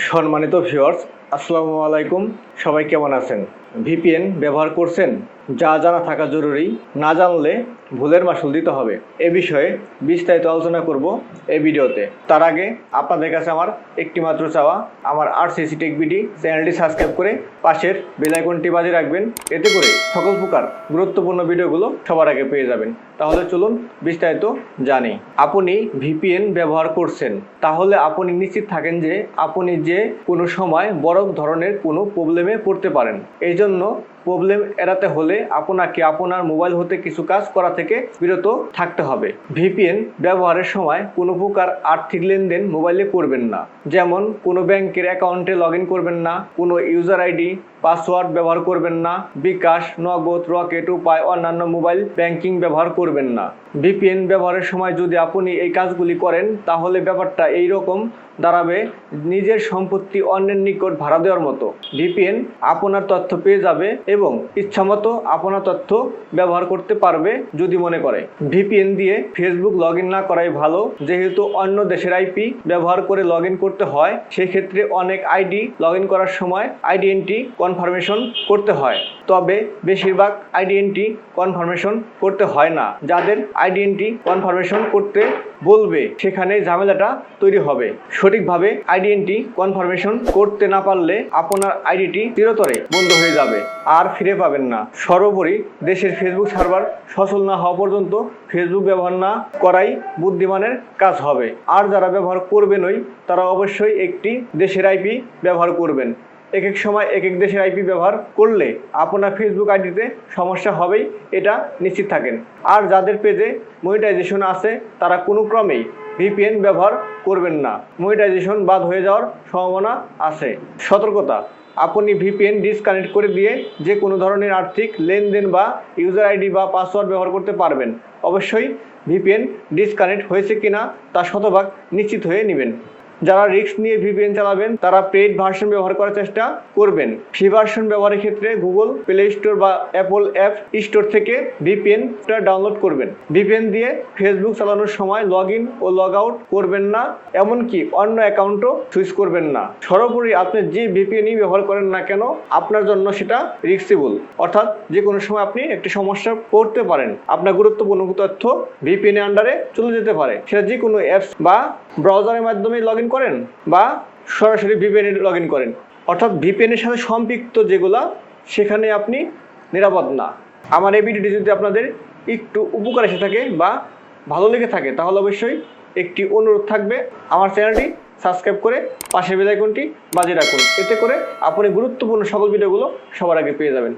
সম্মানিত ভিউয়ার্স আসসালামু আলাইকুম। সবাই কেমন আছেন? ভিপিএন ব্যবহার করছেন? যা জানা থাকা জরুরি, না জানলে ভুলের মাসুল দিতে হবে। এ বিষয়ে বিস্তারিত আলোচনা করব এই ভিডিওতে। তার আগে আপনাদের কাছে আমার একটি মাত্র চাওয়া, আমার আর সিসি টেক বিডি চ্যানেলটি সাবস্ক্রাইব করে পাশের বেল আইকনটি বাজে রাখবেন। এতে করে সকল প্রকার গুরুত্বপূর্ণ ভিডিওগুলো সবার আগে পেয়ে যাবেন। তাহলে চলুন বিস্তারিত জানি। আপনি ভিপিএন ব্যবহার করছেন। তাহলে আপনি নিশ্চিত থাকেন যে আপনি যে কোনো সময় বড় ধরনের কোনো প্রবলেমে পড়তে পারেন। এই জন্য প্রবলেম এড়াতে হলে আপনাকে আপনার মোবাইল হতে কিছু কাজ করা থেকে বিরত থাকতে হবে। ভিপিএন ব্যবহারের সময় কোনো প্রকার আর্থিক লেনদেন মোবাইলে করবেন না। যেমন কোনো ব্যাংকের অ্যাকাউন্টে লগ করবেন না, কোনো ইউজার আইডি পাসওয়ার্ড ব্যবহার করবেন না, বিকাশ, নগদ, রকেট, উপায়, অন্যান্য মোবাইল ব্যাংকিং ব্যবহার করবেন না। ভিপিএন ব্যবহারের সময় যদি আপনি এই কাজগুলি করেন, তাহলে ব্যাপারটা এই রকম দাঁড়াবে নিজের সম্পত্তি অন্যের নিকট ভাড়া দেওয়ার মতো। ভিপিএন আপনার তথ্য পেয়ে যাবে এবং ইচ্ছামতো আপনার তথ্য ব্যবহার করতে পারবে যদি মনে করে। ভিপিএন দিয়ে ফেসবুক লগ না করাই ভালো। যেহেতু অন্য দেশের আইপি ব্যবহার করে লগ করতে হয়, সেক্ষেত্রে অনেক আইডি লগ করার সময় আইডেন্টি কনফার্মেশন করতে হয়। তবে বেশিরভাগ আইডেন্টি কনফার্মেশন করতে হয় না। যাদের আইডেন্টি কনফার্মেশন করতে বলবে, সেখানে ঝামেলাটা তৈরি হবে। সঠিকভাবে আইডেন্টি কনফার্মেশন করতে না পারলে আপনার আইডিটি চিরতরে বন্ধ হয়ে যাবে। আর ফিরে পাবেন না। সর্বোপরি দেশের ফেসবুক সার্ভার সচল না হওয়া পর্যন্ত ফেসবুক ব্যবহার না করাই বুদ্ধিমানের কাজ হবে। আর যারা ব্যবহার করবেনই, তারা অবশ্যই একটি দেশের আইপি ব্যবহার করবেন। এক এক সময় এক এক দেশের আইপি ব্যবহার করলে আপনার ফেসবুক আইডিতে সমস্যা হবেই, এটা নিশ্চিত থাকেন। আর যাদের পেজে মনিটাইজেশন আছে, তারা কোনো ক্রমেই ভিপিএন ব্যবহার করবেন না। মনিটাইজেশন বাদ হয়ে যাওয়ার সম্ভাবনা আছে। সতর্কতা, আপনি ভিপিএন ডিসকানেক্ট করে দিয়ে যে কোনো ধরনের আর্থিক লেনদেন বা ইউজার আইডি বা পাসওয়ার্ড ব্যবহার করতে পারবেন। অবশ্যই ভিপিএন ডিসকানেক্ট হয়েছে কিনা তা শতভাগ নিশ্চিত হয়ে নেবেন। যারা রিস্ক নিয়ে ভিপিএন চালাবেন, তারা পেইড ভার্সন ব্যবহার করার চেষ্টা করবেন। ফ্রি ভার্সন ব্যবহারের ক্ষেত্রে গুগল প্লে স্টোর বা অ্যাপল অ্যাপ স্টোর থেকে ভিপিএনটা ডাউনলোড করবেন। ভিপিএন দিয়ে ফেসবুক চালানোর সময় লগ ইন ও লগ আউট করবেন না, এমনকি অন্য অ্যাকাউন্টও সুইচ করবেন না। সর্বোপরি আপনি যে ভিপিএনই ব্যবহার করেন না কেন, আপনার জন্য সেটা রিক্সিবল অর্থাৎ যে কোনো সময় আপনি একটি সমস্যা পড়তে পারেন। আপনার গুরুত্বপূর্ণ তথ্য ভিপিএন আন্ডারে চলে যেতে পারে। সেটা যে কোনো অ্যাপস বা ব্রাউজারের মাধ্যমে লগ ইন করেন বা সরাসরি ভিপিএন লগ ইন করেন। অর্থাৎ ভিপিএন এর সাথে সম্পৃক্ত যেগুলা, সেখানে আপনি নিরাপদ না। আমার এই ভিডিওটি যদি আপনাদের একটু উপকার এসে থাকে বা ভালো লেগে থাকে, তাহলে অবশ্যই একটি অনুরোধ থাকবে। আমার চ্যানেলটি সাবস্ক্রাইব করে পাশের বেলাইকনটি বাজিয়ে রাখুন। এতে করে আপনি গুরুত্বপূর্ণ সকল ভিডিওগুলো সবার আগে পেয়ে যাবেন।